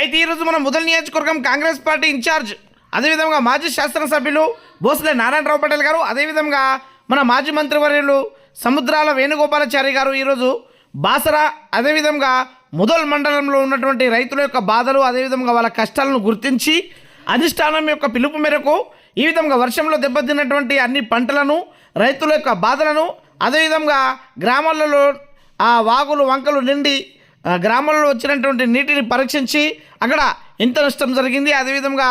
అయితే ఈరోజు మన ముదల్ నియోజకవర్గం కాంగ్రెస్ పార్టీ ఇన్ఛార్జ్ అదేవిధంగా మాజీ శాసనసభ్యులు భోసలే నారాయణరావు పటేల్ గారు అదేవిధంగా మన మాజీ మంత్రివర్యులు సముద్రాల వేణుగోపాలాచారి గారు ఈరోజు బాసరా అదేవిధంగా ముదల్ మండలంలో ఉన్నటువంటి రైతుల యొక్క బాధలు అదేవిధంగా వాళ్ళ కష్టాలను గుర్తించి అధిష్టానం యొక్క పిలుపు మేరకు ఈ విధంగా వర్షంలో దెబ్బతిన్నటువంటి అన్ని పంటలను రైతుల యొక్క బాధలను అదేవిధంగా గ్రామాలలో ఆ వాగులు వంకలు నిండి గ్రామాలలో గ్రామాల్లో వచ్చినటువంటి నీటిని పరీక్షించి అక్కడ ఎంత నష్టం జరిగింది అదేవిధంగా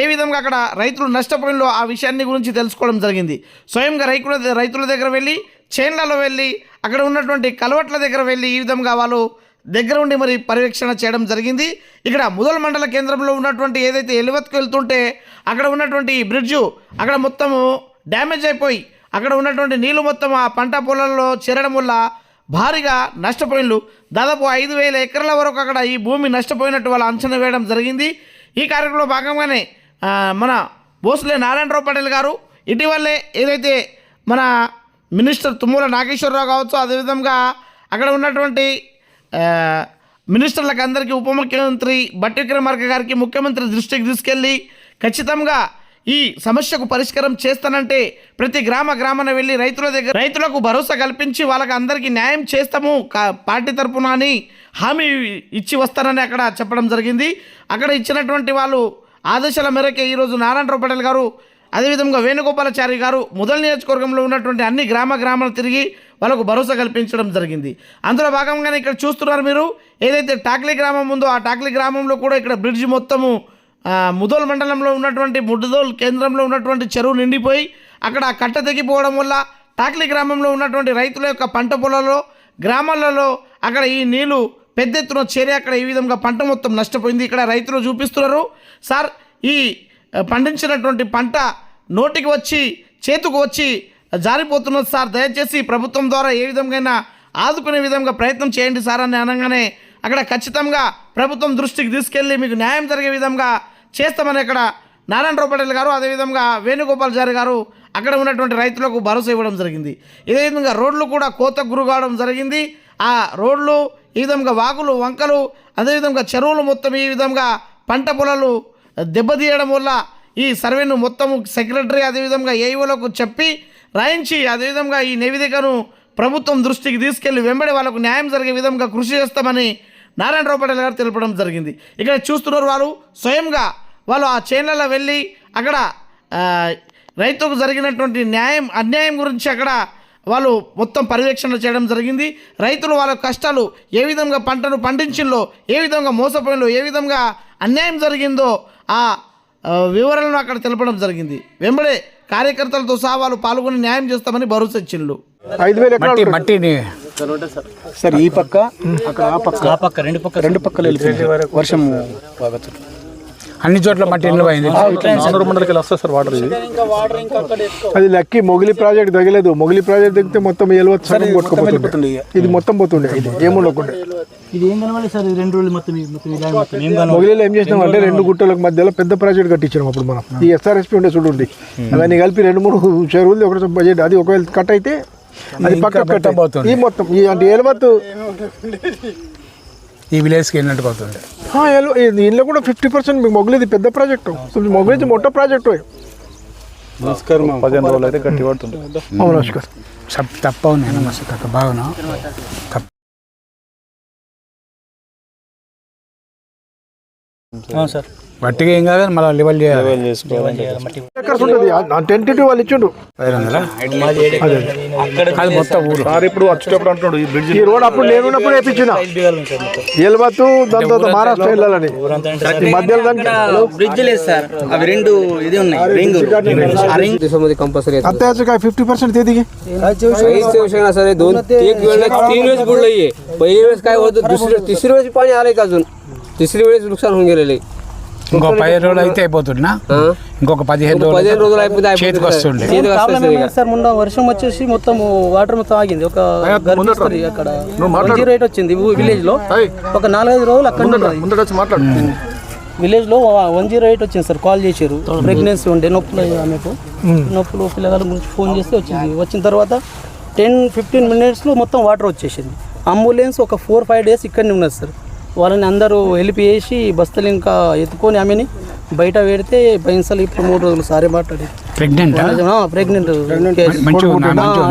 ఏ విధంగా అక్కడ రైతులు నష్టపోయినో ఆ విషయాన్ని గురించి తెలుసుకోవడం జరిగింది. స్వయంగా రైతుల రైతుల దగ్గర వెళ్ళి చేన్లలో వెళ్ళి అక్కడ ఉన్నటువంటి కలవట్ల దగ్గర వెళ్ళి ఈ విధంగా వాళ్ళు దగ్గర ఉండి మరి పర్యవేక్షణ చేయడం జరిగింది. ఇక్కడ ముదల్ మండల కేంద్రంలో ఉన్నటువంటి ఏదైతే ఎలివత్కు వెళ్తుంటే అక్కడ ఉన్నటువంటి బ్రిడ్జు అక్కడ మొత్తము డ్యామేజ్ అయిపోయి అక్కడ ఉన్నటువంటి నీళ్ళు మొత్తం ఆ పంట పొలాల్లో చేరడం వల్ల భారీగా నష్టపోయినలు దాదాపు ఐదు వేల ఎకరాల వరకు అక్కడ ఈ భూమి నష్టపోయినట్టు వాళ్ళు అంచనా వేయడం జరిగింది. ఈ కార్యక్రమంలో భాగంగానే మన భోస్లే నారాయణరావు పటేల్ గారు ఇటీవలే ఏదైతే మన మినిస్టర్ తుమ్మల నాగేశ్వరరావు కావచ్చు అదేవిధంగా అక్కడ ఉన్నటువంటి మినిస్టర్లకు అందరికీ ఉప ముఖ్యమంత్రి బట్టి విక్రమార్క గారికి ముఖ్యమంత్రి దృష్టికి తీసుకెళ్ళి ఖచ్చితంగా ఈ సమస్యకు పరిష్కారం చేస్తానంటే ప్రతి గ్రామ గ్రామాన వెళ్ళి రైతుల దగ్గర రైతులకు భరోసా కల్పించి వాళ్ళకి అందరికీ న్యాయం చేస్తాము. కా- పార్టీ తరపున అని హామీ ఇచ్చి వస్తానని అక్కడ చెప్పడం జరిగింది. అక్కడ ఇచ్చినటువంటి వాళ్ళు ఆదేశాల మేరకే ఈరోజు నారాయణరావు పటేల్ గారు అదేవిధంగా వేణుగోపాలాచారి గారు మొదల నియోజకవర్గంలో ఉన్నటువంటి అన్ని గ్రామ గ్రామాలు తిరిగి వాళ్ళకు భరోసా కల్పించడం జరిగింది. అందులో భాగంగానే ఇక్కడ చూస్తున్నారు మీరు ఏదైతే టాక్లీ గ్రామం ఉందో ఆ టాక్లీ గ్రామంలో కూడా ఇక్కడ బ్రిడ్జి మొత్తము ముదోల్ మండలంలో ఉన్నటువంటి ముడ్డుదోల్ కేంద్రంలో ఉన్నటువంటి చెరువు నిండిపోయి అక్కడ కట్ట తెగిపోవడం వల్ల టాక్లీ గ్రామంలో ఉన్నటువంటి రైతుల యొక్క పంట పొలాల్లో గ్రామాలలో అక్కడ ఈ నీళ్ళు పెద్ద ఎత్తున చేరి అక్కడ ఈ విధంగా పంట మొత్తం నష్టపోయింది. ఇక్కడ రైతులు చూపిస్తున్నారు. సార్ ఈ పండించినటువంటి పంట నోటికి వచ్చి చేతుకు వచ్చి జారిపోతున్నది సార్. దయచేసి ప్రభుత్వం ద్వారా ఏ విధంగా ఆదుకునే విధంగా ప్రయత్నం చేయండి సార్ అని అనగానే అక్కడ ఖచ్చితంగా ప్రభుత్వం దృష్టికి తీసుకెళ్ళి మీకు న్యాయం జరిగే విధంగా చేస్తామని ఇక్కడ నారాయణరావు పటేల్ గారు అదేవిధంగా వేణుగోపాల్చారి గారు అక్కడ ఉన్నటువంటి రైతులకు భరోసా ఇవ్వడం జరిగింది. ఇదే విధంగా రోడ్లు కూడా కోత గురు కావడం జరిగింది. ఆ రోడ్లు ఈ విధంగా వాగులు వంకలు అదేవిధంగా చెరువులు మొత్తం ఈ విధంగా పంట పొలాలు దెబ్బతీయడం వల్ల ఈ సర్వేను మొత్తము సెక్రటరీ అదేవిధంగా ఏఈఓలకు చెప్పి రాయించి అదేవిధంగా ఈ నివేదికను ప్రభుత్వం దృష్టికి తీసుకెళ్ళి వెంబడి వాళ్ళకు న్యాయం జరిగే విధంగా కృషి చేస్తామని నారాయణరావు పటేల్ గారు తెలపడం జరిగింది. ఇక్కడ చూస్తున్నారు వాళ్ళు స్వయంగా వాళ్ళు ఆ చేన్లలో వెళ్ళి అక్కడ రైతుకు జరిగినటువంటి న్యాయం అన్యాయం గురించి అక్కడ వాళ్ళు మొత్తం పర్యవేక్షణ చేయడం జరిగింది. రైతులు వాళ్ళ కష్టాలు ఏ విధంగా పంటను పండించిందో ఏ విధంగా మోసపోయిందో ఏ విధంగా అన్యాయం జరిగిందో ఆ వివరాలను అక్కడ తెలపడం జరిగింది. వెంబడే కార్యకర్తలతో సహా వాళ్ళు పాల్గొని న్యాయం చేస్తామని భరోసా ఇచ్చిండ్రు మట్టి మట్టిని సార్ ఈ పక్క అక్కడ ఆ పక్క ఆ పక్క రెండు పక్క రెండు పక్కలు వెళ్ళిపోయింది. వర్షం బాగా అన్ని చోట్ల మట్టి నిలబడింది నానూరు మండలికి వస్తుంది సార్. వాటర్. అది లక్కి మొగిలి ప్రాజెక్ట్ తగలేదు. మొగిలి ప్రాజెక్ట్ తగ్గితే మొత్తం సగం కొట్టుకుపోతుండే. ఇది మొత్తం పోతుండే. ఇది ఏముండకుండా ఇది ఏం కనవాలి సార్ రెండు రోజులు మొత్తం మొగిలిలో ఏం చేసినాం అంటే రెండు గుట్టలకు మధ్యలో పెద్ద ప్రాజెక్ట్ కట్టించాం అప్పుడు మనం. ఈ ఎస్ఆర్ఎస్పీ ఉండే చూడండి. అవన్నీ కలిపి రెండు మూడు చెరువులు ఒకటి బడ్జెట్. అది ఒకవేళ కట్ అయితే అది పక్క పెట్టబోతుంది. ఈ మొత్తం ఈ అంటే ఎలవత్ ఈ విలేజ్కి వెళ్ళినట్టు పోతుండే దీనిలో కూడా ఫిఫ్టీ పర్సెంట్ మీకు మొగిలిది పెద్ద ప్రాజెక్టు మొగిలిది మొట్ట ప్రాజెక్టు పదిహేను రోజులు అయితే గట్టి పడుతుంది. నమస్కారం. సప్ తప్ప ఉంది నమస్తే కాక బాగున్నా తప్ప సార్ మట్టిగా ఏం మళ్ళీ చేయాలి అది మొత్తం ఇప్పుడు వచ్చేటప్పుడు అంటున్నాడు ఈ బ్రిడ్జ్ ఈ రోడ్ అప్పుడు ఏలబత్తు దాని తర్వాత మహారాష్ట్ర వెళ్ళాలని మధ్యలో అవి రెండు ఇది ఉన్నాయి కంపల్సరీ ఫిఫ్టీ పర్సెంట్ తెదిగి तिसरी वेळेस नुकसान होऊन गेलेलं आहे ఇంకో పదిహేను రోజులు అయితే అయిపోతుందా हा? ఇంకొక పదిహేను పదిహేను రోజులు రోజులు అయిపోతే చేతికి వస్తుండే చేతికి ప్రాబ్లం వస్తుంది ఇక. ఏమైంది సార్ మొన్న వర్షం వచ్చేసి మొత్తం వాటర్ మొత్తం ఆగింది ఒక గర్భిస్తుంది అక్కడ వన్ జీరో ఎయిట్ వచ్చింది విలేజ్ లో ఒక నాలుగైదు రోజులు అక్కడ ఉన్నది ముందట వచ్చి మాట్లాడు విలేజ్ లో వన్ జీరో ఎయిట్ వచ్చింది సార్ కాల్ చేశారు ప్రెగ్నెన్సీ ఉండే నొప్పులు ఆమెకు నొప్పులు పిల్లగాల గురించి ఫోన్ చేస్తే వచ్చింది వచ్చిన తర్వాత టెన్ ఫిఫ్టీన్ మినిట్స్లో మొత్తం వాటర్ వచ్చేసింది అంబులెన్స్ ఒక ఫోర్ ఫైవ్ డేస్ ఇక్కడనే ఉన్నది సార్ వాళ్ళని అందరూ హెల్ప్ చేసి బస్తలు ఇంకా ఎత్తుకొని ఆమెని బయట పెడితే పైసలు ఇప్పుడు మూడు రోజులు సారీ మాట్లాడి. Pregnant pregnant?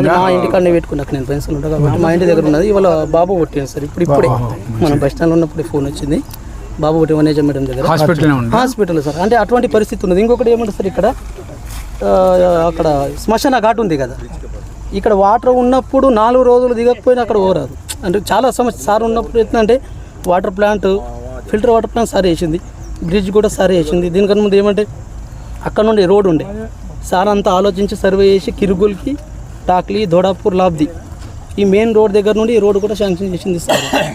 మా ఇంటికాడనే పెట్టుకున్నాక నేను పైసలు ఉంటా కాబట్టి మా ఇంటి దగ్గర ఉన్నది ఇవాళ బాబు పుట్టింది సార్ ఇప్పుడు ఇప్పుడే. మనం బస్ స్టాండ్లో ఉన్నప్పుడు ఫోన్ వచ్చింది. బాబు పుట్టి వనేజ మేడం దగ్గర. Hospital sir. అంటే అటువంటి పరిస్థితి ఉన్నది. ఇంకొకటి ఏమంటే సార్ ఇక్కడ? ఆ, అక్కడ శ్మశాన ఘాట్ ఉంది కదా. ఇక్కడ వాటర్ ఉన్నప్పుడు నాలుగు రోజులు దిగకపోయినా అక్కడ పోరాదు. అంటే చాలా సమస్య. సార్ ఉన్నప్పుడు ఎట్లా అంటే water plant filter water plant sir వేసింది. బ్రిడ్జ్ కూడా సార్ వేసింది. దీనికన్నా ముందు ఏమంటే అక్కడ నుండి రోడ్ ఉండే. సార్ అంతా ఆలోచించి సర్వే చేసి కిరుగుల్కి టాక్లీ దోడాపూర్ లాబ్ది. ఈ మెయిన్ రోడ్ దగ్గర నుండి ఈ రోడ్ కూడా శాంక్షన్ చేసింది సార్.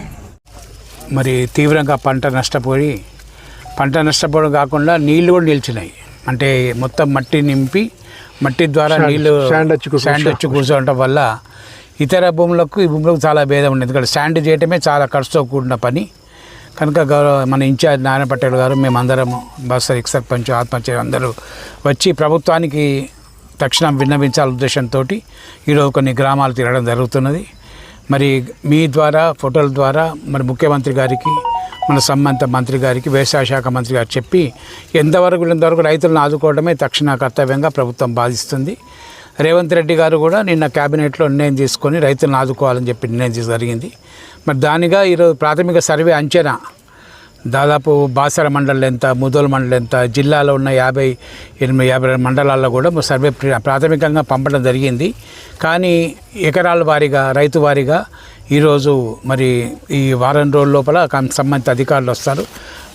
మరి తీవ్రంగా పంట నష్టపోయి పంట నష్టపోవడం కాకుండా నీళ్ళు కూడా నిలిచినాయి. అంటే మొత్తం మట్టి నింపి మట్టి ద్వారా నీళ్ళు శాండ్ వచ్చి కూర్చో- శాండ్ వచ్చి కూర్చోవడం వల్ల ఇతర భూములకు ఈ భూములకు చాలా భేదం ఉంది ఎందుకంటే శాండ్ చేయటమే చాలా ఖర్చుతో కూడిన పని. కనుక గౌరవ మన ఇన్ఛార్జ్ నారాయణ పటేల్ గారు మేమందరం బస్సర్ ఎక్స్ సర్పంచ్ ఆత్మహత్య అందరూ వచ్చి ప్రభుత్వానికి తక్షణం విన్నవించాల ఉద్దేశంతో ఈరోజు కొన్ని గ్రామాలు తిరగడం జరుగుతున్నది. మరి మీ ద్వారా ఫోటోల ద్వారా మరి ముఖ్యమంత్రి గారికి మన సంబంధిత మంత్రి గారికి వ్యవసాయ శాఖ మంత్రి గారు చెప్పి ఎంతవరకు వీళ్ళంతవరకు రైతులను ఆదుకోవడమే తక్షణ కర్తవ్యంగా ప్రభుత్వం బాధిస్తుంది. రేవంత్ రెడ్డి గారు కూడా నిన్న క్యాబినెట్లో నిర్ణయం తీసుకొని రైతులను ఆదుకోవాలని చెప్పి నిర్ణయం జరిగింది. మరి దానిగా ఈరోజు ప్రాథమిక సర్వే అంచనా దాదాపు బాసర మండలం ఎంత ముదోల్ మండలం ఎంత జిల్లాలో ఉన్న యాభై ఎనిమిది యాభై రెండు మండలాల్లో కూడా సర్వే ప్రాథమికంగా పంపడం జరిగింది. కానీ ఎకరాల వారీగా రైతు వారీగా ఈరోజు మరి ఈ వారం రోజుల లోపల సంబంధిత అధికారులు వస్తారు.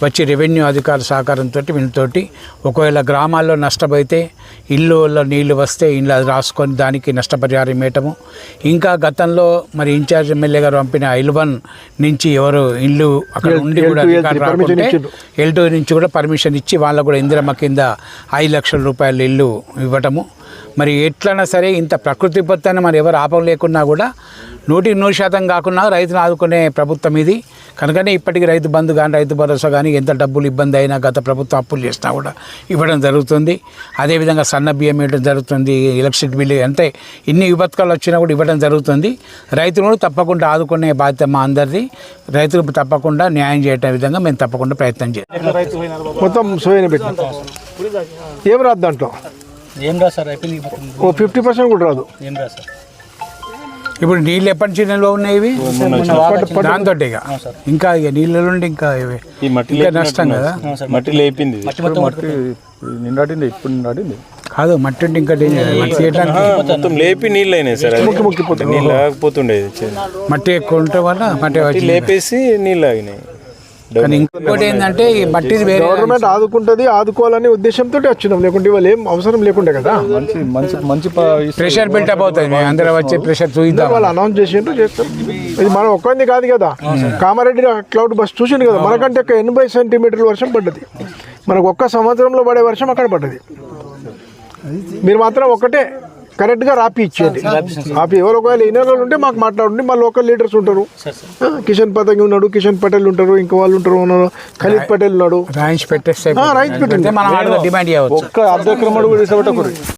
వచ్చి రెవెన్యూ అధికారుల సహకారంతో వీళ్ళతోటి ఒకవేళ గ్రామాల్లో నష్టపోతే ఇల్లులో నీళ్ళు వస్తే ఇల్లు అది రాసుకొని దానికి నష్టపరిహారం ఇవ్వటము ఇంకా గతంలో మరి ఇన్ఛార్జ్ ఎమ్మెల్యే గారు పంపిన ఎల్వన్ నుంచి ఎవరు ఇల్లు అక్కడ ఉండి కూడా L2, అధికారులు L3 permission రాకుంటే ఇచ్చిండ్రు. ఎల్టో నుంచి కూడా పర్మిషన్ ఇచ్చి వాళ్ళకు కూడా ఇందిరమ్మ కింద ఐదు లక్షల రూపాయలు ఇల్లు ఇవ్వటము మరి ఎట్లైనా సరే ఇంత ప్రకృతి విపత్తు మరి ఎవరు ఆపం లేకున్నా కూడా నూటికి నూరు శాతం కాకుండా రైతును ఆదుకునే ప్రభుత్వం ఇది. కనుకనే ఇప్పటికీ రైతు బంధు కానీ రైతు భరోసా కానీ ఎంత డబ్బులు ఇబ్బంది అయినా గత ప్రభుత్వం అప్పులు చేసినా కూడా ఇవ్వడం జరుగుతుంది. అదేవిధంగా సన్న బియ్యం ఇవ్వడం జరుగుతుంది ఎలక్ట్రిసిటీ బిల్లు అంటే ఇన్ని విపత్కాలు వచ్చినా కూడా ఇవ్వడం జరుగుతుంది. రైతులను తప్పకుండా ఆదుకునే బాధ్యత మా అందరిది. రైతులకు తప్పకుండా న్యాయం చేయటం విధంగా మేము తప్పకుండా ప్రయత్నం చేస్తాం. మొత్తం సోయన పెట్టి ఏం రాదు దాంట్లో? ఏం రా సార్? అయిపోయింది ఓ ఫిఫ్టీ పర్సెంట్ కూడా రాదు. ఏం రా సార్? ఇప్పుడు నీళ్ళు ఎప్పటి నుంచి నిల్వ ఉన్నాయి ఇవి? దాంతో ఇక. ఇంకా ఇక నీళ్ళ నుండి ఇంకా ఇవి. ఈ మట్టి ఇంకా నష్టం కదా? మట్టి లేపింది. మట్టి నిండాడింది ఇప్పుడు నిండాడింది కాదు మట్టి ఉంటే ఇంకా డేంజర్ మట్టి మొత్తం లేపి నీళ్ళు అయినాయి సార్. అది. నీళ్ళు ఆగిపోతుండేది చే- మట్టి ఎక్కువ ఉండటం వల్ల మట్టి లేపేసి నీళ్ళు ఆగినాయి. కానీ ఇంకోటి ఏంటంటే ఈ వేరే గవర్నమెంట్ ఆదుకుంటుంది ఆదుకోవాలనే ఉద్దేశంతో వచ్చినాం. లేకుంటే వాళ్ళు ఏం అవసరం లేకుండే కదా? మంచి మంచి మంచి ప్రెషర్ బిల్డప్ అవుతుంది. అందరం వచ్చి ప్రెషర్ చూద్దాం వాళ్ళు అనౌన్స్ చేసిండ్రు చేస్తారు ఇది మనం ఒక్కంది కాదు కదా. కామారెడ్డి క్లౌడ్ బస్ చూసిండు కదా. మనకంటే ఒక ఎనభై సెంటీమీటర్ల వర్షం పడ్డది. మనకు ఒక్క సంవత్సరంలో పడే వర్షం అక్కడ పడ్డది. మీరు మాత్రం ఒకటే కరెక్ట్గా రాపి ఇచ్చేది రాపి ఎవరు ఒకవేళ ఇన్నర్ ఉంటే మాకు మాట్లాడండి మా లోకల్ లీడర్స్ ఉంటారు కిషన్ పతంగి ఉన్నాడు కిషన్ పటేల్ ఉంటారు ఇంకా వాళ్ళు ఉంటారు ఉన్నారు ఖలీద్ పటేల్ ఉన్నాడు రాయించి పెట్టేస్తే రాయించి పెట్టండి. మనం ఆడ డిమాండ్ చేయవచ్చు ఒక్క అర్ధ ఎకరం అడుగు వేసేవాట